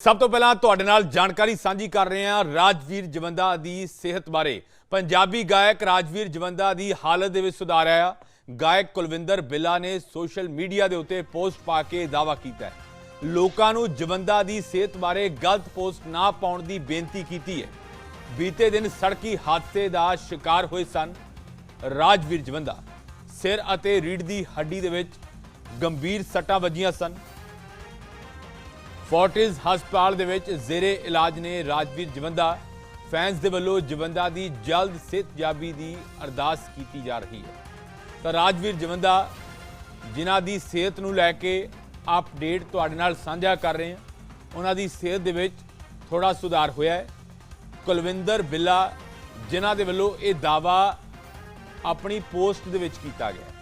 ਸਭ ਤੋਂ ਪਹਿਲਾਂ ਤੁਹਾਡੇ ਨਾਲ ਜਾਣਕਾਰੀ ਸਾਂਝੀ ਕਰ ਰਹੇ ਹਾਂ ਰਾਜਵੀਰ ਜਵੰਦਾ ਦੀ ਸਿਹਤ ਬਾਰੇ। ਪੰਜਾਬੀ ਗਾਇਕ ਰਾਜਵੀਰ ਜਵੰਦਾ ਦੀ ਹਾਲਤ ਦੇ ਵਿੱਚ ਸੁਧਾਰ ਆਇਆ। ਗਾਇਕ ਕੁਲਵਿੰਦਰ ਬਿੱਲਾ ਨੇ ਸੋਸ਼ਲ ਮੀਡੀਆ ਦੇ ਉੱਤੇ ਪੋਸਟ ਪਾ ਕੇ ਦਾਅਵਾ ਕੀਤਾ ਲੋਕਾਂ ਨੂੰ ਜਵੰਦਾ ਦੀ ਸਿਹਤ ਬਾਰੇ ਗਲਤ ਪੋਸਟ ਨਾ ਪਾਉਣ ਦੀ ਬੇਨਤੀ ਕੀਤੀ ਹੈ। ਬੀਤੇ ਦਿਨ ਸੜਕੀ ਹਾਦਸੇ ਦਾ ਸ਼ਿਕਾਰ ਹੋਏ ਸਨ ਰਾਜਵੀਰ ਜਵੰਦਾ। ਸਿਰ ਅਤੇ ਰੀੜ੍ਹ ਦੀ ਹੱਡੀ ਦੇ ਵਿੱਚ ਗੰਭੀਰ ਸੱਟਾਂ ਵੱਜੀਆਂ ਸਨ। ਫੋਰਟਿਸ ਹਸਪਤਾਲ ਦੇ ਵਿੱਚ ਜ਼ੇਰੇ ਇਲਾਜ ਨੇ ਰਾਜਵੀਰ ਜਵੰਦਾ, ਫੈਨਸ ਦੇ ਵੱਲੋਂ ਜਵੰਦਾ ਦੀ ਜਲਦ ਸਿਹਤਯਾਬੀ ਦੀ ਅਰਦਾਸ ਕੀਤੀ ਜਾ ਰਹੀ ਹੈ। ਤਾਂ ਰਾਜਵੀਰ ਜਵੰਦਾ, ਜਿਨ੍ਹਾਂ ਦੀ ਸਿਹਤ ਨੂੰ ਲੈ ਕੇ ਅਪਡੇਟ ਤੁਹਾਡੇ ਨਾਲ ਸਾਂਝਾ ਕਰ ਰਹੇ ਹਾਂ, ਉਹਨਾਂ ਦੀ ਸਿਹਤ ਦੇ ਵਿੱਚ ਥੋੜਾ ਸੁਧਾਰ ਹੋਇਆ ਹੈ। ਕੁਲਵਿੰਦਰ ਬਿੱਲਾ, ਜਿਨ੍ਹਾਂ ਦੇ ਵੱਲੋਂ ਇਹ ਦਾਵਾ ਆਪਣੀ ਪੋਸਟ ਦੇ ਵਿੱਚ ਕੀਤਾ ਗਿਆ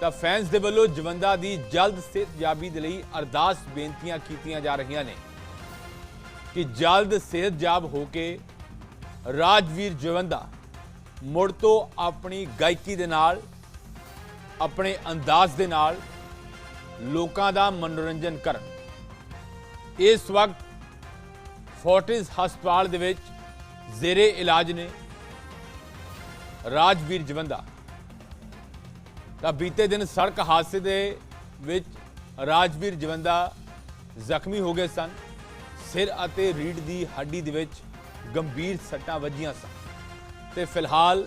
ਤਾਂ ਫੈਨਸ ਦੇ ਵੱਲੋਂ ਜਵੰਦਾ ਦੀ ਜਲਦ ਸਿਹਤਯਾਬੀ ਦੇ ਲਈ ਅਰਦਾਸ ਬੇਨਤੀਆਂ ਕੀਤੀਆਂ ਜਾ ਰਹੀਆਂ ਨੇ ਕਿ ਜਲਦ ਸਿਹਤਯਾਬ ਹੋ ਕੇ ਰਾਜਵੀਰ ਜਵੰਦਾ ਮੁੜ ਤੋਂ ਆਪਣੀ ਗਾਇਕੀ ਦੇ ਨਾਲ, ਆਪਣੇ ਅੰਦਾਜ਼ ਦੇ ਨਾਲ ਲੋਕਾਂ ਦਾ ਮਨੋਰੰਜਨ ਕਰਨ। ਇਸ ਵਕਤ ਫੋਰਟਿਸ ਹਸਪਤਾਲ ਦੇ ਵਿੱਚ ਜ਼ੇਰੇ ਇਲਾਜ ਨੇ ਰਾਜਵੀਰ ਜਵੰਦਾ ਤਾਂ ਬੀਤੇ ਦਿਨ ਸੜਕ ਹਾਦਸੇ ਦੇ ਵਿੱਚ ਰਾਜਵੀਰ ਜਵੰਦਾ ਜ਼ਖਮੀ ਹੋ ਗਏ ਸਨ। ਸਿਰ ਅਤੇ ਰੀੜ੍ਹ ਦੀ ਹੱਡੀ ਦੇ ਵਿੱਚ ਗੰਭੀਰ ਸੱਟਾਂ ਵੱਜੀਆਂ ਸਨ। ਤੇ ਫਿਲਹਾਲ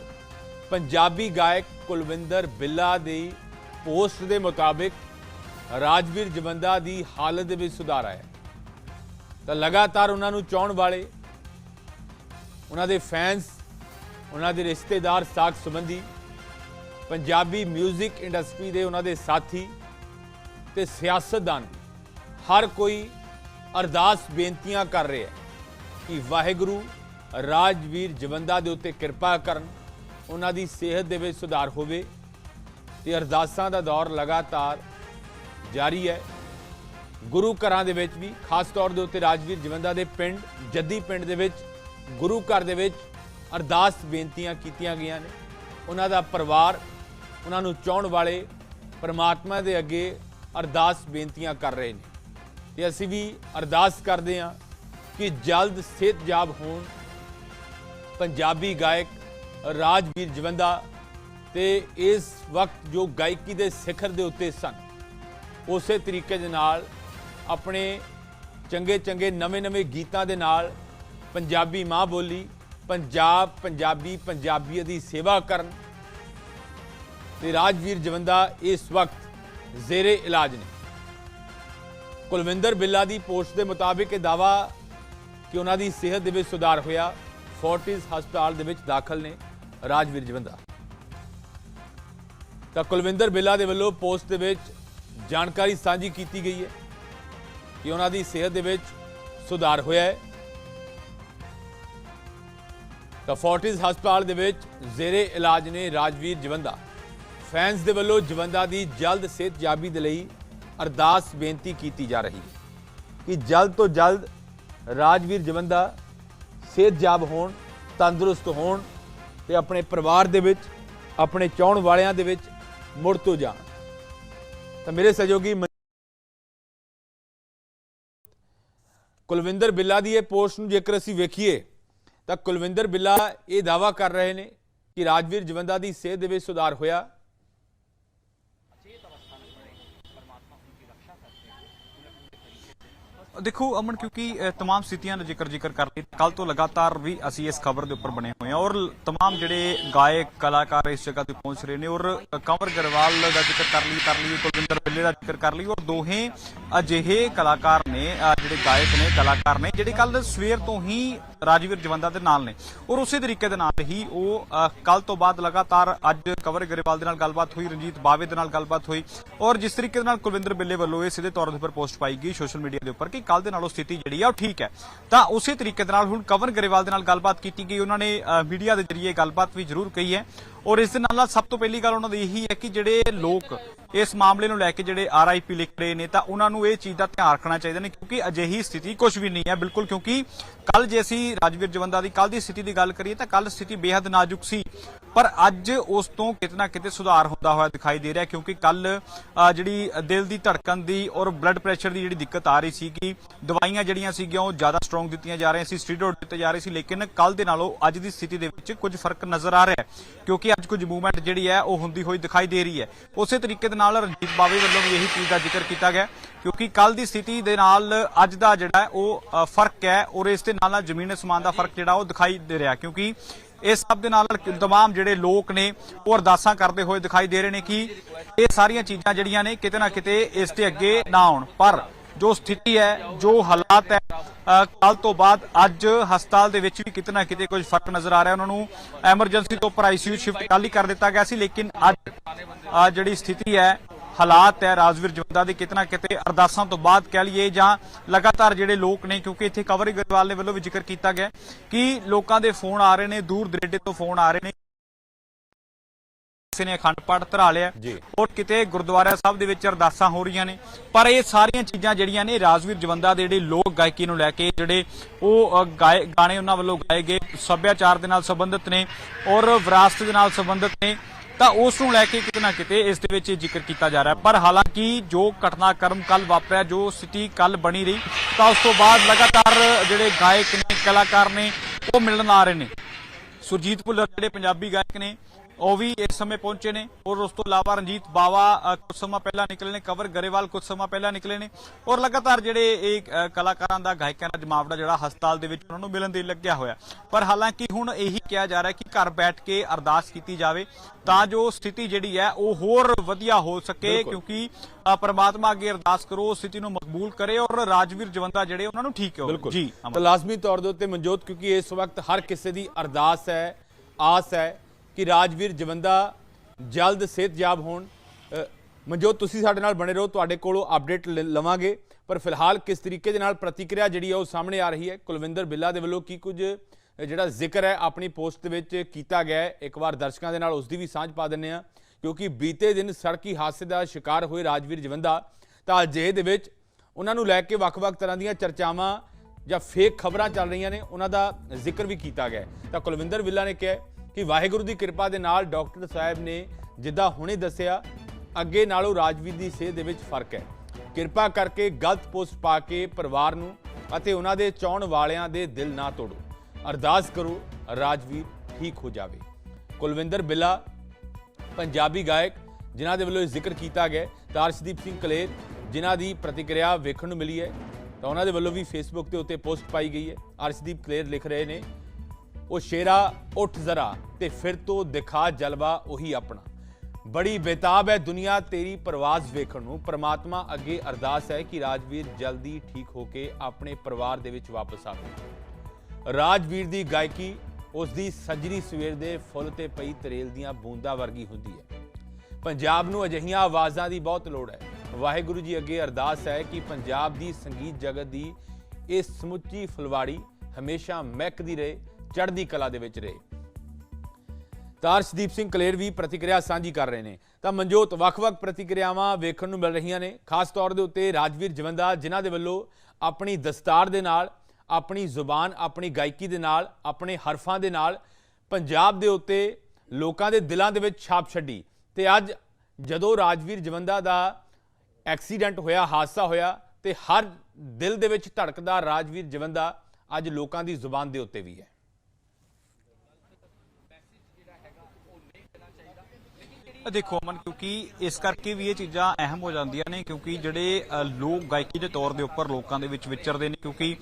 ਪੰਜਾਬੀ ਗਾਇਕ ਕੁਲਵਿੰਦਰ ਬਿੱਲਾ ਦੀ ਪੋਸਟ ਦੇ ਮੁਤਾਬਿਕ ਰਾਜਵੀਰ ਜਵੰਦਾ ਦੀ ਹਾਲਤ ਦੇ ਵਿੱਚ ਸੁਧਾਰ ਆਇਆ ਤਾਂ ਲਗਾਤਾਰ ਉਹਨਾਂ ਨੂੰ ਚਾਹਣ ਵਾਲੇ ਉਹਨਾਂ ਦੇ ਫੈਨਸ, ਉਹਨਾਂ ਦੇ ਰਿਸ਼ਤੇਦਾਰ ਸਾਕ ਸੰਬੰਧੀ ਪੰਜਾਬੀ 뮤직 ਇੰਡਸਟਰੀ ਦੇ ਉਹਨਾਂ ਦੇ ਸਾਥੀ ਤੇ ਸਿਆਸਤਦਾਨ ਹਰ ਕੋਈ ਅਰਦਾਸ ਬੇਨਤੀਆਂ ਕਰ ਰਿਹਾ ਹੈ ਕਿ ਵਾਹਿਗੁਰੂ ਰਾਜਵੀਰ ਜਵੰਦਾ ਦੇ ਉੱਤੇ ਕਿਰਪਾ ਕਰਨ, ਉਹਨਾਂ ਦੀ ਸਿਹਤ ਦੇ ਵਿੱਚ ਸੁਧਾਰ ਹੋਵੇ ਤੇ ਅਰਦਾਸਾਂ ਦਾ ਦੌਰ ਲਗਾਤਾਰ ਜਾਰੀ ਹੈ। ਗੁਰੂ ਘਰਾਂ ਦੇ ਵਿੱਚ ਵੀ, ਖਾਸ ਤੌਰ ਦੇ ਉੱਤੇ ਰਾਜਵੀਰ ਜਵੰਦਾ ਦੇ ਪਿੰਡ, ਜੱਦੀ ਪਿੰਡ ਦੇ ਵਿੱਚ, ਗੁਰੂ ਘਰ ਦੇ ਵਿੱਚ ਅਰਦਾਸ ਬੇਨਤੀਆਂ ਕੀਤੀਆਂ ਗਈਆਂ ਨੇ। ਉਹਨਾਂ ਦਾ ਪਰਿਵਾਰ ਉਹਨਾਂ ਨੂੰ ਚਾਹਣ ਵਾਲੇ ਪਰਮਾਤਮਾ ਦੇ ਅੱਗੇ ਅਰਦਾਸ ਬੇਨਤੀਆਂ ਕਰ ਰਹੇ ਨੇ। ਤੇ ਅਸੀਂ ਵੀ ਅਰਦਾਸ ਕਰਦੇ ਹਾਂ ਕਿ ਜਲਦ ਸਿਹਤਯਾਬ ਹੋਣ। ਪੰਜਾਬੀ ਗਾਇਕ ਰਾਜਵੀਰ ਜਵੰਦਾ ਤੇ ਇਸ ਵਕਤ ਜੋ ਗਾਇਕੀ ਦੇ ਸਿਖਰ ਦੇ ਉੱਤੇ ਸਨ, ਉਸੇ ਤਰੀਕੇ ਦੇ ਨਾਲ ਆਪਣੇ ਚੰਗੇ ਚੰਗੇ ਨਵੇਂ ਨਵੇਂ ਗੀਤਾਂ ਦੇ ਨਾਲ ਪੰਜਾਬੀ ਮਾਂ ਬੋਲੀ, ਪੰਜਾਬ ਪੰਜਾਬੀ ਪੰਜਾਬੀਅਤ ਦੀ ਸੇਵਾ ਕਰਨ ਤੇ ਰਾਜਵੀਰ ਜਵੰਦਾ ਇਸ ਵਕਤ ਜ਼ੇਰੇ ਇਲਾਜ ਨੇ। ਕੁਲਵਿੰਦਰ ਬਿੱਲਾ ਦੀ ਪੋਸਟ ਦੇ ਮੁਤਾਬਿਕ ਇਹ ਦਾਵਾ ਕਿ ਉਹਨਾਂ ਦੀ ਸਿਹਤ ਦੇ ਵਿੱਚ ਸੁਧਾਰ ਹੋਇਆ ਫੋਰਟਿਸ ਹਸਪਤਾਲ ਦੇ ਵਿੱਚ ਦਾਖਲ ਨੇ ਰਾਜਵੀਰ ਜਵੰਦਾ। ਤਾਂ ਕੁਲਵਿੰਦਰ ਬਿੱਲਾ ਦੇ ਵੱਲੋਂ ਪੋਸਟ ਦੇ ਵਿੱਚ ਜਾਣਕਾਰੀ ਸਾਂਝੀ ਕੀਤੀ ਗਈ ਹੈ ਕਿ ਉਹਨਾਂ ਦੀ ਸਿਹਤ ਦੇ ਵਿੱਚ ਸੁਧਾਰ ਹੋਇਆ ਹੈ। ਤਾਂ ਫੋਰਟਿਸ ਹਸਪਤਾਲ ਦੇ ਵਿੱਚ ਜ਼ੇਰੇ ਇਲਾਜ ਨੇ ਰਾਜਵੀਰ ਜਵੰਦਾ। ਫੈਨਸ ਦੇ ਵੱਲੋਂ ਜਵੰਦਾ ਦੀ ਜਲਦ ਸਿਹਤਯਾਬੀ ਦੇ ਲਈ ਅਰਦਾਸ ਬੇਨਤੀ ਕੀਤੀ ਜਾ ਰਹੀ ਹੈ ਕਿ ਜਲਦ ਤੋਂ ਜਲਦ ਰਾਜਵੀਰ ਜਵੰਦਾ ਸਿਹਤਯਾਬ ਹੋਣ, ਤੰਦਰੁਸਤ ਹੋਣ ਤੇ ਆਪਣੇ ਪਰਿਵਾਰ ਦੇ ਵਿੱਚ, ਆਪਣੇ ਚਾਹਣ ਵਾਲਿਆਂ ਦੇ ਵਿੱਚ ਮੁੜ ਤੋਂ ਜਾਣ। ਤਾਂ ਮੇਰੇ ਸਹਿਯੋਗੀ ਕੁਲਵਿੰਦਰ ਬਿੱਲਾ ਦੀ ਇਹ ਪੋਸਟ ਨੂੰ ਜੇਕਰ ਅਸੀਂ ਵੇਖੀਏ, ਤਾਂ ਕੁਲਵਿੰਦਰ ਬਿੱਲਾ ਇਹ ਦਾਵਾ ਕਰ ਰਹੇ ਨੇ ਕਿ ਰਾਜਵੀਰ ਜਵੰਦਾ ਦੀ ਸਿਹਤ ਦੇ ਵਿੱਚ ਸੁਧਾਰ ਹੋਇਆ। ਦੇਖੋ ਅਮਨ ਕਿਉਂਕਿ ਅ, तमाम ਸਥਿਤੀਆਂ ਦਾ ਜ਼ਿਕਰ ਜ਼ਿਕਰ ਕਰ ਲਈ ਕੱਲ ਤੋਂ ਲਗਾਤਾਰ ਵੀ ਅਸੀਂ ਇਸ ਖਬਰ ਦੇ ਉੱਪਰ ਬਣੇ ਹੋਏ ਹਾਂ ਔਰ ਲ- तमाम ਜਿਹੜੇ ਗਾਇਕ ਕਲਾਕਾਰ ਇਸ ਜਗ੍ਹਾ ਤੇ ਪਹੁੰਚ ਰਹੇ ਨੇ ਔਰ ਅ, ਕੰਵਰ ਗਰੇਵਾਲ ਦਾ ਜ਼ਿਕਰ ਕਰ ਲਈ ਕਰ ਲਈ ਕੁਲਵਿੰਦਰ ਬਿੱਲੇ ਦਾ ਜ਼ਿਕਰ ਕਰ ਲਈ ਔਰ ਦੋਹੇ ਅਜਿਹੇ ਕਲਾਕਾਰ ਨੇ ਅ, ਜਿਹੜੇ ਗਾਇਕ ਨੇ ਕਲਾਕਾਰ ਨੇ ਜਿਹੜੇ ਕੱਲ ਸਵੇਰ ਤੋਂ ਹੀ ਰਾਜਵੀਰ ਜਵੰਦਾ ਦੇ ਨਾਲ ਨੇ। ਔਰ ਉਸੇ ਤਰੀਕੇ ਦੇ ਨਾਲ ਹੀ ਉਹ ਕੱਲ ਤੋਂ ਬਾਅਦ ਲਗਾਤਾਰ ਅੱਜ ਕੰਵਰ ਗਰੇਵਾਲ ਦੇ ਨਾਲ ਗੱਲਬਾਤ ਹੋਈ, ਰਣਜੀਤ ਬਾਵੇ ਦੇ ਨਾਲ ਗੱਲਬਾਤ ਹੋਈ। ਔਰ ਜਿਸ ਤਰੀਕੇ ਦੇ ਨਾਲ ਕੁਲਵਿੰਦਰ ਬਿੱਲੇ ਵੱਲੋਂ ਇਹ ਸਿੱਧੇ ਤੌਰ ਦੇ ਉੱਪਰ ਪੋਸਟ ਪਾਈ ਗਈ ਸੋਸ਼ਲ ਮੀਡੀਆ ਦੇ ਉੱਪਰ ਕਿ ਕੱਲ ਦੇ ਨਾਲੋਂ ਸਥਿਤੀ ਜਿਹੜੀ ਆ ਉਹ ਠੀਕ ਹੈ। ਤਾਂ ਉਸੇ ਤਰੀਕੇ ਦੇ ਨਾਲ ਹੁਣ ਕਵਰ ਗਰੇਵਾਲ ਦੇ ਨਾਲ ਗੱਲਬਾਤ ਕੀਤੀ ਗਈ। ਉਹਨਾਂ ਨੇ ਮੀਡੀਆ ਦੇ ਜ਼ਰੀਏ ਗੱਲਬਾਤ ਵੀ ਜ਼ਰੂਰ ਕਹੀ ਹੈ। ਔਰ ਇਸ ਦੇ ਨਾਲ ਨਾਲ ਸਭ ਤੋਂ ਪਹਿਲੀ ਗੱਲ ਉਹਨਾਂ ਦੀ ਇਹੀ ਹੈ ਕਿ ਜਿਹੜੇ ਲੋਕ ਇਸ ਮਾਮਲੇ ਨੂੰ ਲੈ ਕੇ ਜਿਹੜੇ ਆਰਆਈਪੀ ਲਿਖ ਰਹੇ ਨੇ ਤਾਂ ਉਹਨਾਂ ਨੂੰ ਇਹ ਚੀਜ਼ ਦਾ ਧਿਆਨ ਰੱਖਣਾ ਚਾਹੀਦਾ ਨੇ, ਕਿਉਂਕਿ ਅਜਿਹੀ ਸਥਿਤੀ ਕੁਝ ਵੀ ਨਹੀਂ ਹੈ, ਬਿਲਕੁਲ, ਕਿਉਂਕਿ ਕੱਲ ਜੇ ਅਸੀਂ ਰਾਜਵੀਰ ਜਵੰਦਾ ਦੀ ਕੱਲ ਦੀ ਸਥਿਤੀ ਦੀ ਗੱਲ ਕਰੀਏ ਤਾਂ ਕੱਲ ਸਥਿਤੀ ਬੇहद ਨਾਜ਼ੁਕ ਸੀ। ਪਰ ਅੱਜ ਉਸ ਤੋਂ ਕਿਤਨਾ ਕਿਤੇ ਸੁਧਾਰ ਹੁੰਦਾ ਹੋਇਆ ਦਿਖਾਈ ਦੇ ਰਿਹਾ ਕਿਉਂਕਿ ਕੱਲ ਜਿਹੜੀ ਦਿਲ ਦੀ ਧੜਕਣ ਦੀ ਔਰ ਬਲੱਡ ਪ੍ਰੈਸ਼ਰ ਦੀ ਜਿਹੜੀ ਦਿੱਕਤ ਆ ਰਹੀ ਸੀ ਕਿ ਦਵਾਈਆਂ ਜਿਹੜੀਆਂ ਸੀਗੀਆਂ ਉਹ ਜ਼ਿਆਦਾ ਸਟਰੋਂਗ ਦਿੱਤੀਆਂ ਜਾ ਰਹੀਆਂ ਸੀ ਸਟੀਰੋਇਡ ਦਿੱਤੇ ਜਾ ਰਹੇ ਸੀ, ਲੇਕਿਨ ਕੱਲ ਦੇ ਨਾਲੋਂ ਅੱਜ ਦੀ ਸਥਿਤੀ ਦੇ ਵਿੱਚ ਕੁਝ ਫ਼ਰਕ ਨਜ਼ਰ ਆ ਰਿਹਾ ਹੈ, ਕਿਉਂਕਿ ਅੱਜ ਕੁਝ ਮੂਵਮੈਂਟ ਜਿਹੜੀ ਹੈ ਉਹ ਹੁੰਦੀ ਹੋਈ ਦਿਖਾਈ ਦੇ ਰਹੀ ਹੈ। ਉਸੇ ਤਰੀਕੇ ਦੇ ਨਾਲ ਰਣਜੀਤ ਬਾਵੇ ਵੱਲੋਂ ਵੀ ਇਹੀ ਚੀਜ਼ ਦਾ ਜ਼ਿਕਰ ਕੀਤਾ ਗਿਆ ਕਿਉਂਕਿ ਕੱਲ ਦੀ ਸਥਿਤੀ ਦੇ ਨਾਲ ਅੱਜ ਦਾ ਜਿਹੜਾ ਉਹ ਫ਼ਰਕ ਹੈ ਔਰ ਇਸ ਦੇ ਨਾਲ ਨਾਲ ਜ਼ਮੀਨ ਅਸਮਾਨ ਦਾ ਫ਼ਰਕ ਜਿਹੜਾ ਉਹ ਦਿਖਾਈ ਦੇ ਰਿਹਾ ਕਿਉਂਕਿ ਇਸ ਸਭ ਦੇ ਨਾਲ ਤਮਾਮ ਜਿਹੜੇ ਲੋਕ ਨੇ ਉਹ ਅਰਦਾਸਾਂ ਕਰਦੇ ਹੋਏ ਦਿਖਾਈ ਦੇ ਰਹੇ ਨੇ ਕਿ ਇਹ ਸਾਰੀਆਂ ਚੀਜ਼ਾਂ ਜਿਹੜੀਆਂ ਨੇ ਕਿਤੇ ਨਾ ਕਿਤੇ ਇਸ ਦੇ ਅੱਗੇ ਨਾ ਆਉਣ। ਪਰ ਜੋ ਸਥਿਤੀ ਹੈ, ਜੋ ਹਾਲਾਤ ਹੈ ਕੱਲ ਤੋਂ ਬਾਅਦ ਅੱਜ ਹਸਪਤਾਲ ਦੇ ਵਿੱਚ ਵੀ ਕਿਤੇ ਨਾ ਕਿਤੇ ਕੁਝ ਫ਼ਰਕ ਨਜ਼ਰ ਆ ਰਿਹਾ। ਉਹਨਾਂ ਨੂੰ ਐਮਰਜੈਂਸੀ ਤੋਂ ਉੱਪਰ ਆਈਸੀਯੂ ਸ਼ਿਫਟ ਕੱਲ ਹੀ ਕਰ ਦਿੱਤਾ ਗਿਆ ਸੀ, ਲੇਕਿਨ ਅੱਜ ਜਿਹੜੀ ਸਥਿਤੀ ਹੈ ਹਾਲਾਤ ਹੈ ਰਾਜਵੀਰ ਜਵੰਦਾ ਦੇ ਕਿਤਨਾ ਕਿਤੇ ਅਰਦਾਸਾਂ ਤੋਂ ਬਾਅਦ ਕਹਿ ਲਈਏ ਜਾਂ ਲਗਾਤਾਰ ਜਿਹੜੇ ਲੋਕ ਨੇ ਕਿਉਂਕਿ ਇੱਥੇ ਕਵਰੀ ਗਰਵਾਲ ਨੇ ਵੱਲੋਂ ਵੀ ਜ਼ਿਕਰ ਕੀਤਾ ਗਿਆ ਕਿ ਲੋਕਾਂ ਦੇ ਫੋਨ ਆ ਰਹੇ ਨੇ ਦੂਰ ਦਰੇਡੇ ਤੋਂ ਫੋਨ ਆ ਰਹੇ ਨੇ। ਕਿਸੇ ਨੇ ਅਖੰਡ ਪਾਠ ਧਰਾ ਲਿਆ। ਔਰ ਕਿਤੇ ਗੁਰਦੁਆਰਾ ਸਾਹਿਬ ਦੇ ਵਿੱਚ ਅਰਦਾਸਾਂ ਹੋ ਰਹੀਆਂ ਨੇ। ਪਰ ਇਹ ਸਾਰੀਆਂ ਚੀਜ਼ਾਂ ਜਿਹੜੀਆਂ ਨੇ ਰਾਜਵੀਰ ਜਵੰਦਾ ਦੇ ਜਿਹੜੇ ਲੋਕ ਗਾਇਕੀ ਨੂੰ ਲੈ ਕੇ ਜਿਹੜੇ ਉਹ ਗਾਣੇ ਉਹਨਾਂ ਵੱਲੋਂ ਗਾਏ ਗਏ ਸੱਭਿਆਚਾਰ ਦੇ ਨਾਲ ਸੰਬੰਧਿਤ ਨੇ ਔਰ ਵਿਰਾਸਤ ਦੇ ਨਾਲ ਸੰਬੰਧਿਤ ਨੇ। ਤਾਂ ਉਸ ਨੂੰ ਲੈ ਕੇ ਕਿਤੇ ਨਾ ਕਿਤੇ ਇਸ ਦੇ ਵਿੱਚ ਜ਼ਿਕਰ ਕੀਤਾ ਜਾ ਰਿਹਾ ਪਰ ਹਾਲਾਂਕਿ ਜੋ ਘਟਨਾਕ੍ਰਮ ਕੱਲ ਵਾਪਰਿਆ, ਜੋ ਸਥਿਤੀ ਕੱਲ ਬਣੀ ਰਹੀ, ਤਾਂ ਉਸ ਤੋਂ ਬਾਅਦ ਲਗਾਤਾਰ ਜਿਹੜੇ ਗਾਇਕ ਨੇ, ਕਲਾਕਾਰ ਨੇ, ਉਹ ਮਿਲਣ ਆ ਰਹੇ ਨੇ। ਸੁਰਜੀਤ ਭੁੱਲਰ, ਜਿਹੜੇ ਪੰਜਾਬੀ ਗਾਇਕ ਨੇ ਉਹ ਵੀ ਇਸ ਸਮੇਂ ਪਹੁੰਚੇ ਨੇ। ਔਰ ਉਸ ਤੋਂ ਇਲਾਵਾ ਰਣਜੀਤ ਬਾਵਾ ਕੁਝ ਸਮਾਂ ਪਹਿਲਾਂ ਨਿਕਲੇ ਨੇ। ਕਵਰ ਗਰੇਵਾਲ ਕੁਝ ਸਮਾਂ ਪਹਿਲਾਂ ਨਿਕਲੇ ਨੇ। ਔਰ ਲਗਾਤਾਰ ਜਿਹੜੇ ਇਹ ਕਲਾਕਾਰਾਂ ਦਾ ਗਾਇਕਾਂ ਦਾ ਜਮਾਵੜਾ ਜਿਹੜਾ ਹਸਪਤਾਲ ਦੇ ਵਿੱਚ ਉਹਨਾਂ ਨੂੰ ਮਿਲਣ ਦੇ ਲੱਗਿਆ ਹੋਇਆ। ਪਰ ਹਾਲਾਂਕਿ ਹੁਣ ਇਹੀ ਕਿਹਾ ਜਾ ਰਿਹਾ ਕਿ ਘਰ ਬੈਠ ਕੇ ਅਰਦਾਸ ਕੀਤੀ ਜਾਵੇ ਤਾਂ ਜੋ ਸਥਿਤੀ ਜਿਹੜੀ ਹੈ ਉਹ ਹੋਰ ਵਧੀਆ ਹੋ ਸਕੇ। ਕਿਉਂਕਿ ਪ੍ਰਮਾਤਮਾ ਅੱਗੇ ਅਰਦਾਸ ਕਰੋ ਸਥਿਤੀ ਨੂੰ ਮਕਬੂਲ ਕਰੇ ਔਰ ਰਾਜਵੀਰ ਜਵੰਦਾ ਜਿਹੜੇ ਉਹਨਾਂ ਨੂੰ ਠੀਕ ਬਿਲਕੁਲ। ਜੀ। ਲਾਜ਼ਮੀ ਤੌਰ ਦੇ ਉੱਤੇ ਮਨਜੋਤ ਕਿਉਂਕਿ ਇਸ ਵਕਤ ਹਰ ਕਿਸੇ ਦੀ ਅਰਦਾਸ ਹੈ ਆਸ ਹੈ। ਕਿ ਰਾਜਵੀਰ ਜਵੰਦਾ ਜਲਦ ਸਿਹਤਯਾਬ ਹੋਣ। ਮਨਜੋਤ, ਤੁਸੀਂ ਸਾਡੇ ਨਾਲ ਬਣੇ ਰਹੋ, ਤੁਹਾਡੇ ਕੋਲੋਂ ਅਪਡੇਟ ਲ- ਲਵਾਂਗੇ। ਪਰ ਫਿਲਹਾਲ ਕਿਸ ਤਰੀਕੇ ਦੇ ਨਾਲ ਪ੍ਰਤੀਕਿਰਿਆ ਜਿਹੜੀ ਹੈ ਉਹ ਸਾਹਮਣੇ ਆ ਰਹੀ ਹੈ? ਕੁਲਵਿੰਦਰ ਬਿੱਲਾ ਦੇ ਵੱਲੋਂ ਕੀ ਕੁਝ ਜਿਹੜਾ ਜ਼ਿਕਰ ਹੈ ਆਪਣੀ ਪੋਸਟ ਦੇ ਵਿੱਚ ਕੀਤਾ ਗਿਆ ਹੈ? ਇੱਕ ਵਾਰ ਦਰਸ਼ਕਾਂ ਦੇ ਨਾਲ ਉਸ ਦੀ ਵੀ ਸਾਂਝ ਪਾ ਦਿੰਨੇ ਆ ਕਿਉਂਕਿ ਬੀਤੇ ਦਿਨ ਸੜਕੀ ਹਾਦਸੇ ਦਾ ਸ਼ਿਕਾਰ ਹੋਏ ਰਾਜਵੀਰ ਜਵੰਦਾ, ਤਾਂ ਅਜਿਹੇ ਦੇ ਵਿੱਚ ਉਹਨਾਂ ਨੂੰ ਲੈ ਕੇ ਵੱਖ-ਵੱਖ ਤਰ੍ਹਾਂ ਦੀਆਂ ਚਰਚਾਵਾਂ ਜਾਂ ਫੇਕ ਖਬਰਾਂ ਚੱਲ ਰਹੀਆਂ ਨੇ। ਉਹਨਾਂ ਦਾ ਜ਼ਿਕਰ ਵੀ ਕੀਤਾ ਗਿਆ ਤਾਂ ਕੁਲਵਿੰਦਰ ਬਿੱਲਾ ਨੇ ਕਿਹਾ ਕਿ ਵਾਹਿਗੁਰੂ ਦੀ ਕਿਰਪਾ ਦੇ ਨਾਲ ਡਾਕਟਰ ਸਾਹਿਬ ਨੇ ਜਿੱਦਾਂ ਹੁਣੇ ਦੱਸਿਆ, ਅੱਗੇ ਨਾਲੋਂ ਰਾਜਵੀਰ ਦੀ ਸਿਹਤ ਦੇ ਵਿੱਚ ਫ਼ਰਕ ਹੈ। ਕਿਰਪਾ ਕਰਕੇ ਗਲਤ ਪੋਸਟ ਪਾ ਕੇ ਪਰਿਵਾਰ ਨੂੰ ਅਤੇ ਉਹਨਾਂ ਦੇ ਚਾਹਣ ਵਾਲਿਆਂ ਦੇ ਦਿਲ ਨਾ ਤੋੜੋ। ਅਰਦਾਸ ਕਰੋ, ਰਾਜਵੀਰ ਠੀਕ ਹੋ ਜਾਵੇ। ਕੁਲਵਿੰਦਰ ਬਿੱਲਾ, ਪੰਜਾਬੀ ਗਾਇਕ, ਜਿਨ੍ਹਾਂ ਦੇ ਵੱਲੋਂ ਇਹ ਜ਼ਿਕਰ ਕੀਤਾ ਗਿਆ ਤਾਂ ਅਰਸ਼ਦੀਪ ਸਿੰਘ ਕਲੇਰ, ਜਿਨ੍ਹਾਂ ਦੀ ਪ੍ਰਤੀਕਿਰਿਆ ਵੇਖਣ ਨੂੰ ਮਿਲੀ ਹੈ। ਤਾਂ ਉਹਨਾਂ ਦੇ ਵੱਲੋਂ ਵੀ ਫੇਸਬੁੱਕ ਦੇ ਉੱਤੇ ਪੋਸਟ ਪਾਈ ਗਈ ਹੈ। ਅਰਸ਼ਦੀਪ ਕਲੇਰ ਲਿਖ ਰਹੇ ਨੇ ਉਹ ਸ਼ੇਰਾ ਉੱਠ ਜ਼ਰਾ ਤੇ ਫਿਰ ਤੋਂ ਦਿਖਾ ਜਲਵਾ ਉਹੀ ਆਪਣਾ। ਬੜੀ ਬੇਤਾਬ ਹੈ ਦੁਨੀਆ ਤੇਰੀ ਪ੍ਰਵਾਜ਼ ਵੇਖਣ ਨੂੰ। ਪ੍ਰਮਾਤਮਾ ਅੱਗੇ ਅਰਦਾਸ ਹੈ ਕਿ ਰਾਜਵੀਰ ਜਲਦੀ ਠੀਕ ਹੋ ਕੇ ਆਪਣੇ ਪਰਿਵਾਰ ਦੇ ਵਿੱਚ ਵਾਪਸ ਆਵੇ ਰਾਜਵੀਰ ਦੀ ਗਾਇਕੀ ਉਸ ਦੀ ਸਜਰੀ ਸਵੇਰ ਦੇ ਫੁੱਲ ਤੇ ਪਈ ਤਰੇਲ ਦੀਆਂ ਬੂੰਦਾਂ ਵਰਗੀ ਹੁੰਦੀ ਹੈ। ਪੰਜਾਬ ਨੂੰ ਅਜਿਹੀਆਂ ਆਵਾਜ਼ਾਂ ਦੀ ਬਹੁਤ ਲੋੜ ਹੈ। ਵਾਹਿਗੁਰੂ ਜੀ ਅੱਗੇ ਅਰਦਾਸ ਹੈ ਕਿ ਪੰਜਾਬ ਦੀ ਸੰਗੀਤ ਜਗਤ ਦੀ ਇਹ ਸਮੁੱਚੀ ਫੁਲਵਾੜੀ ਹਮੇਸ਼ਾ ਮਹਿਕਦੀ ਰਹੇ ਚੜ੍ਹਦੀ ਕਲਾ ਦੇ ਵਿੱਚ ਰਹੇ। ਤਾਂ ਅਰਸ਼ਦੀਪ ਸਿੰਘ ਕਲੇਰ ਵੀ ਪ੍ਰਤੀਕਿਰਿਆ ਸਾਂਝੀ ਕਰ ਰਹੇ ਨੇ। ਤਾਂ ਮਨਜੋਤ ਵੱਖ-ਵੱਖ ਪ੍ਰਤੀਕਿਰਿਆਵਾਂ ਵੇਖਣ ਨੂੰ ਮਿਲ ਰਹੀਆਂ ਨੇ। ਖਾਸ ਤੌਰ ਦੇ ਉੱਤੇ ਰਾਜਵੀਰ ਜਵੰਦਾ, ਜਿਨ੍ਹਾਂ ਦੇ ਵੱਲੋਂ ਆਪਣੀ ਦਸਤਾਰ ਦੇ ਨਾਲ, ਆਪਣੀ ਜ਼ੁਬਾਨ, ਆਪਣੀ ਗਾਇਕੀ ਦੇ ਨਾਲ, ਆਪਣੇ ਹਰਫਾਂ ਦੇ ਨਾਲ ਪੰਜਾਬ ਦੇ ਉੱਤੇ ਲੋਕਾਂ ਦੇ ਦਿਲਾਂ ਦੇ ਵਿੱਚ ਛਾਪ ਛੱਡੀ। ਤੇ ਅੱਜ ਜਦੋਂ ਰਾਜਵੀਰ ਜਵੰਦਾ ਦਾ ਐਕਸੀਡੈਂਟ ਹੋਇਆ, ਹਾਦਸਾ ਹੋਇਆ, ਤੇ ਹਰ ਦਿਲ ਦੇ ਵਿੱਚ ਧੜਕਦਾ ਰਾਜਵੀਰ ਜਵੰਦਾ ਅੱਜ ਲੋਕਾਂ ਦੀ ਜ਼ੁਬਾਨ ਦੇ ਉੱਤੇ ਵੀ ਹੈ। ਦੇਖੋ ਅਮਨ, ਕਿਉਂਕਿ ਇਸ ਕਰਕੇ ਵੀ ਇਹ ਚੀਜ਼ਾਂ ਅਹਿਮ ਹੋ ਜਾਂਦੀਆਂ ਨੇ, ਕਿਉਂਕਿ ਜਿਹੜੇ ਲੋਕ ਗਾਇਕੀ ਦੇ ਤੌਰ ਦੇ ਉੱਪਰ ਲੋਕਾਂ ਦੇ ਵਿੱਚ ਵਿਚਰਦੇ ਨੇ, ਕਿਉਂਕਿ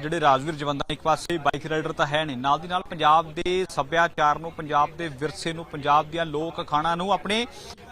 ਜਿਹੜੇ ਰਾਜਵੀਰ ਜਵੰਦਾ ਇੱਕ ਪਾਸੇ ਬਾਈਕ ਰਾਈਡਰ ਤਾਂ ਹੈ ਨਹੀਂ, ਨਾਲ ਦੀ ਨਾਲ ਪੰਜਾਬ ਦੇ ਸੱਭਿਆਚਾਰ ਨੂੰ, ਪੰਜਾਬ ਦੇ ਵਿਰਸੇ ਨੂੰ, ਪੰਜਾਬ ਦੀਆਂ ਲੋਕ ਖਾਣਾ ਨੂੰ ਆਪਣੇ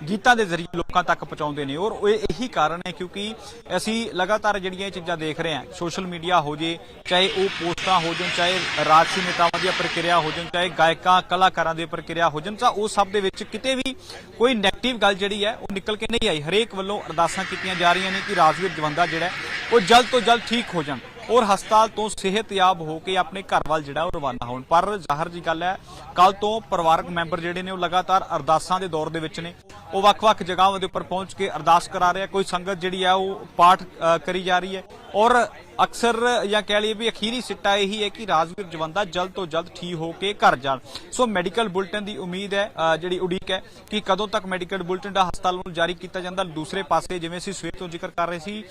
ਗੀਤਾਂ ਦੇ ਜ਼ਰੀਏ ਲੋਕਾਂ ਤੱਕ ਪਹੁੰਚਾਉਂਦੇ ਨੇ। ਔਰ ਉਹ ਇਹੀ ਕਾਰਨ ਹੈ, ਕਿਉਂਕਿ ਅਸੀਂ ਲਗਾਤਾਰ ਜਿਹੜੀਆਂ ਇਹ ਚੀਜ਼ਾਂ ਦੇਖ ਰਹੇ ਹਾਂ, ਸੋਸ਼ਲ ਮੀਡੀਆ ਹੋ ਜੇ, ਚਾਹੇ ਉਹ ਪੋਸਟਾਂ ਹੋ ਜਾਣ, ਚਾਹੇ ਰਾਜਸੀ ਨੇਤਾਵਾਂ ਦੀਆਂ ਪ੍ਰਕਿਰਿਆ ਹੋ ਜਾਣ, ਚਾਹੇ ਗਾਇਕਾਂ, ਕਲਾਕਾਰਾਂ ਦੀ ਪ੍ਰਕਿਰਿਆ ਹੋ ਜਾਣ, ਤਾਂ ਉਹ ਸਭ ਦੇ ਵਿੱਚ ਕਿਤੇ ਵੀ ਕੋਈ ਨੈਗੇਟਿਵ ਗੱਲ ਜਿਹੜੀ ਹੈ, ਉਹ ਨਿਕਲ ਕੇ ਨਹੀਂ ਆਈ। ਹਰੇਕ ਵੱਲੋਂ ਅਰਦਾਸਾਂ ਕੀਤੀਆਂ ਜਾ ਰਹੀਆਂ ਨੇ ਕਿ ਰਾਜਵੀਰ ਜਵੰਦਾ ਜਿਹੜਾ ਉਹ ਜਲਦ ਤੋਂ ਜਲਦ ਠੀਕ ਹੋ ਜਾਣ ਔਰ ਹਸਪਤਾਲ ਤੋਂ ਸਿਹਤਯਾਬ ਹੋ ਕੇ ਆਪਣੇ ਘਰ ਵੱਲ ਜਿਹੜਾ ਉਹ ਰਵਾਨਾ ਹੋਣ। ਪਰ ਜ਼ਾਹਰ ਜੀ ਗੱਲ ਹੈ ਕੱਲ ਤੋਂ ਪਰਿਵਾਰਕ ਮੈਂਬਰ ਜਿਹੜੇ ਨੇ, ਉਹ ਲਗਾਤਾਰ ਅਰਦਾਸਾਂ ਦੇ ਦੌਰ ਦੇ ਵਿੱਚ ਨੇ। ਉਹ ਵੱਖ-ਵੱਖ ਜਗ੍ਹਾਵਾਂ ਦੇ ਉੱਪਰ ਪਹੁੰਚ ਕੇ ਅਰਦਾਸ ਕਰਾ ਰਿਹਾ ਕੋਈ ਸੰਗਤ ਜਿਹੜੀ ਹੈ, ਉਹ ਪਾਠ ਕਰੀ ਜਾ ਰਹੀ ਹੈ। ਔਰ ਅਕਸਰ ਜਾਂ ਕਹਿ ਲਈਏ ਵੀ ਅਖੀਰੀ ਸਿੱਟਾ ਇਹੀ ਹੈ ਕਿ ਰਾਜਵੀਰ ਜਵੰਦਾ ਜਲਦ ਤੋਂ ਜਲਦ ਠੀਕ ਹੋ ਕੇ ਘਰ ਜਾਣ। ਸੋ ਮੈਡੀਕਲ ਬੁਲਟਨ ਦੀ ਉਮੀਦ ਹੈ ਜਿਹੜੀ ਉਡੀਕ ਹੈ ਕਿ ਕਦੋਂ ਤੱਕ ਮੈਡੀਕਲ ਬੁਲਟਨ ਦਾ ਹਸਪਤਾਲ ਨੂੰ ਜਾਰੀ ਕੀਤਾ ਜਾਂਦਾ। ਦੂਸਰੇ ਪਾਸੇ ਜਿਵੇਂ ਅਸੀਂ ਸਵੇਰ ਤੋਂ ਜ਼ਿਕਰ ਕਰ ਰਹੇ ਸੀ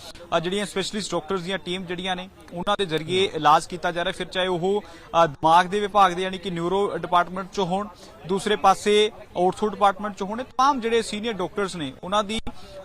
ਜਿਹੜੀਆਂ ਸਪੈਸ਼ਲਿਸਟ ਡਾਕਟਰਸ ਦੀਆਂ ਟੀਮ ਜਿਹੜੀਆਂ ਨੇ, ਉਹਨਾਂ ਦੇ ਜ਼ਰੀਏ ਇਲਾਜ ਕੀਤਾ ਜਾ ਰਿਹਾ। ਫਿਰ ਚਾਹੇ ਉਹ ਦਿਮਾਗ ਦੇ ਵਿਭਾਗ ਦੇ ਯਾਨੀ ਕਿ ਨਿਊਰੋ ਡਿਪਾਰਟਮੈਂਟ ਚੋਂ ਹੋਣ, ਦੂਸਰੇ ਪਾਸੇ ਆਊਟਸੋਰਸ ਡਿਪਾਰਟਮੈਂਟ ਚੋਂ ਹੋਣ ਤਮਾਮ ਜਿਹੜੇ ਸੀਨੀਅਰ ਡਾਕਟਰਸ ਨੇ, ਉਹਨਾਂ ਦੀ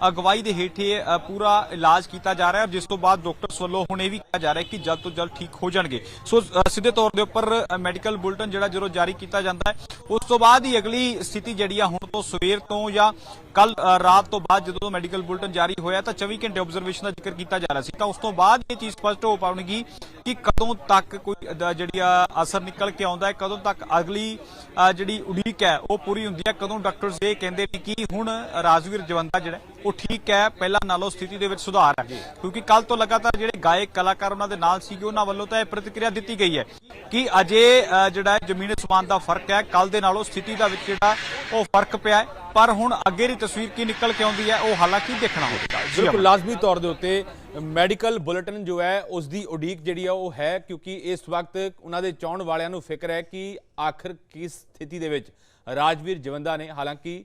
ਅਗਵਾਈ ਦੇ ਹੇਠ ਪੂਰਾ ਇਲਾਜ ਕੀਤਾ ਜਾ ਰਿਹਾ ਹੈ, ਜਿਸ ਤੋਂ ਬਾਅਦ ਡਾਕਟਰਸ ਵੱਲੋਂ ਹੁਣ ਇਹ ਵੀ ਕਿਹਾ ਜਾ ਰਿਹਾ ਕਿ ਜਲਦ ਤੋਂ ਜਲਦ ਠੀਕ ਹੋ ਜਾਣਗੇ। ਸੋ ਸਿੱਧੇ ਤੌਰ ਦੇ ਉੱਪਰ ਮੈਡੀਕਲ ਬੁਲਟਨ ਜਿਹੜਾ ਜਦੋਂ ਜਾਰੀ ਕੀਤਾ ਜਾਂਦਾ ਹੈ, ਉਸ ਤੋਂ ਬਾਅਦ ਹੀ ਅਗਲੀ ਸਥਿਤੀ ਜਿਹੜੀ ਆ, ਹੁਣ ਤੋਂ ਸਵੇਰ ਤੋਂ ਜਾਂ ਕੱਲ ਰਾਤ ਤੋਂ ਬਾਅਦ ਜਦੋਂ ਮੈਡੀਕਲ ਬੁਲਟਨ ਜਾਰੀ ਹੋਇਆ, ਤਾਂ 24 ਘੰਟੇ ਆਬਜ਼ਰਵੇਸ਼ਨ ਦਾ ਜ਼ਿਕਰ ਕੀਤਾ ਜਾ ਰਿਹਾ ਸੀ। ਤਾਂ ਉਸ ਤੋਂ ਬਾਅਦ ਇਹ ਚੀਜ਼ ਸਪਸ਼ਟ ਹੋ ਪਾਉਣਗੀ ਕਿ ਕਦੋਂ ਤੱਕ ਕੋਈ ਜਿਹੜੀ ਆ, ਅਸਰ ਨਿਕਲ ਕੇ ਆਉਂਦਾ ਹੈ, ਕਦੋਂ ਤੱਕ ਅਗਲੀ ਜਿਹੜੀ ਉਡੀਕ ਹੈ, ਉਹ ਪੂਰੀ ਹੁੰਦੀ ਹੈ, ਕਦੋਂ ਡਾਕਟਰਸ ਇਹ ਕਹਿੰਦੇ ਨੇ ਕਿ ਹੁਣ ਰਾਜਵੀਰ ਜਵੰਦਾ ਜਿਹੜਾ ਉਹ ਠੀਕ ਹੈ ਪਹਿਲਾਂ ਨਾਲੋਂ ਸਥਿਤੀ ਦੇ ਵਿੱਚ ਸੁਧਾਰ ਹੈ। ਕਿਉਂਕਿ ਕੱਲ ਤੋਂ ਲਗਾਤਾਰ ਜਿਹੜੇ ਗਾਇਕ ਕਲਾਕਾਰ ਉਹਨਾਂ ਦੇ ਨਾਲ ਸੀਗੇ ਉਹਨਾਂ ਵੱਲੋਂ ਤਾਂ ਇਹ ਪ੍ਰਤੀਕਿਰਿਆ ਦਿੱਤੀ ਗਈ ਹੈ ਕਿ ਅਜੇ ਜਿਹੜਾ ਜ਼ਮੀਨ ਅਸਮਾਨ ਦਾ ਫ਼ਰਕ ਹੈ ਕੱਲ ਦੇ ਨਾਲੋਂ ਸਥਿਤੀ ਦਾ ਵਿੱਚ ਜਿਹੜਾ ਉਹ ਫ਼ਰਕ ਪਿਆ ਪਰ ਹੁਣ ਅੱਗੇ ਦੀ ਤਸਵੀਰ ਕੀ ਨਿਕਲ ਕੇ ਆਉਂਦੀ ਹੈ ਉਹ ਹਾਲਾਂਕਿ ਦੇਖਣਾ ਹੋਵੇਗਾ। ਬਿਲਕੁਲ ਲਾਜ਼ਮੀ ਤੌਰ ਦੇ ਉੱਤੇ ਮੈਡੀਕਲ ਬੁਲੇਟਿਨ ਜੋ ਹੈ ਉਸ ਦੀ ਉਡੀਕ ਜਿਹੜੀ ਆ ਉਹ ਹੈ ਕਿਉਂਕਿ ਇਸ ਵਕਤ ਉਹਨਾਂ ਦੇ ਚਾਹਣ ਵਾਲਿਆਂ ਨੂੰ ਫਿਕਰ ਹੈ ਕਿ ਆਖਰ ਕਿਸ ਸਥਿਤੀ ਦੇ ਵਿੱਚ ਰਾਜਵੀਰ ਜਵੰਦਾ ਨੇ ਹਾਲਾਂਕਿ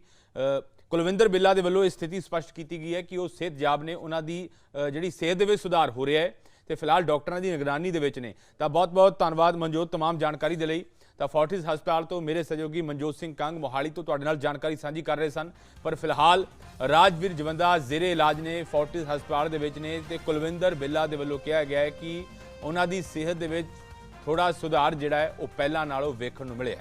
ਕੁਲਵਿੰਦਰ ਬਿੱਲਾ ਦੇ ਵੱਲੋਂ ਇਹ ਸਥਿਤੀ ਸਪਸ਼ਟ ਕੀਤੀ ਗਈ ਹੈ ਕਿ ਉਹ ਸਿਹਤਯਾਬ ਨੇ ਉਹਨਾਂ ਦੀ ਅ, ਜਿਹੜੀ ਸਿਹਤ ਦੇ ਵਿੱਚ ਸੁਧਾਰ ਹੋ ਰਿਹਾ ਹੈ ਤੇ ਫਿਲਹਾਲ ਡਾਕਟਰਾਂ ਦੀ ਨਿਗਰਾਨੀ ਦੇ ਵਿੱਚ ਨੇ ਤਾਂ ਬਹੁਤ-ਬਹੁਤ ਧੰਨਵਾਦ ਮਨਜੋਤ तमाम ਜਾਣਕਾਰੀ ਦੇ ਲਈ ਤਾਂ ਫੋਰਟਿਸ ਹਸਪਤਾਲ ਤੋਂ ਮੇਰੇ ਸਹਿਯੋਗੀ ਮਨਜੋਤ ਸਿੰਘ ਕੰਗ ਮੋਹਾਲੀ ਤੋਂ ਤੁਹਾਡੇ ਨਾਲ ਜਾਣਕਾਰੀ ਸਾਂਝੀ ਕਰ ਰਹੇ ਸਨ ਪਰ ਫਿਲਹਾਲ ਰਾਜਵੀਰ ਜਵੰਦਾ ਜ਼ੇਰੇ ਇਲਾਜ ਨੇ ਫੋਰਟਿਸ ਹਸਪਤਾਲ ਦੇ ਵਿੱਚ ਨੇ ਤੇ ਕੁਲਵਿੰਦਰ ਬਿੱਲਾ ਦੇ ਵੱਲੋਂ ਕਿਹਾ ਗਿਆ ਹੈ ਕਿ ਉਹਨਾਂ ਦੀ ਸਿਹਤ ਦੇ ਵਿੱਚ ਥੋੜਾ ਸੁਧਾਰ ਜਿਹੜਾ ਹੈ ਉਹ ਪਹਿਲਾਂ ਨਾਲੋਂ ਵੇਖਣ ਨੂੰ ਮਿਲਿਆ ਹੈ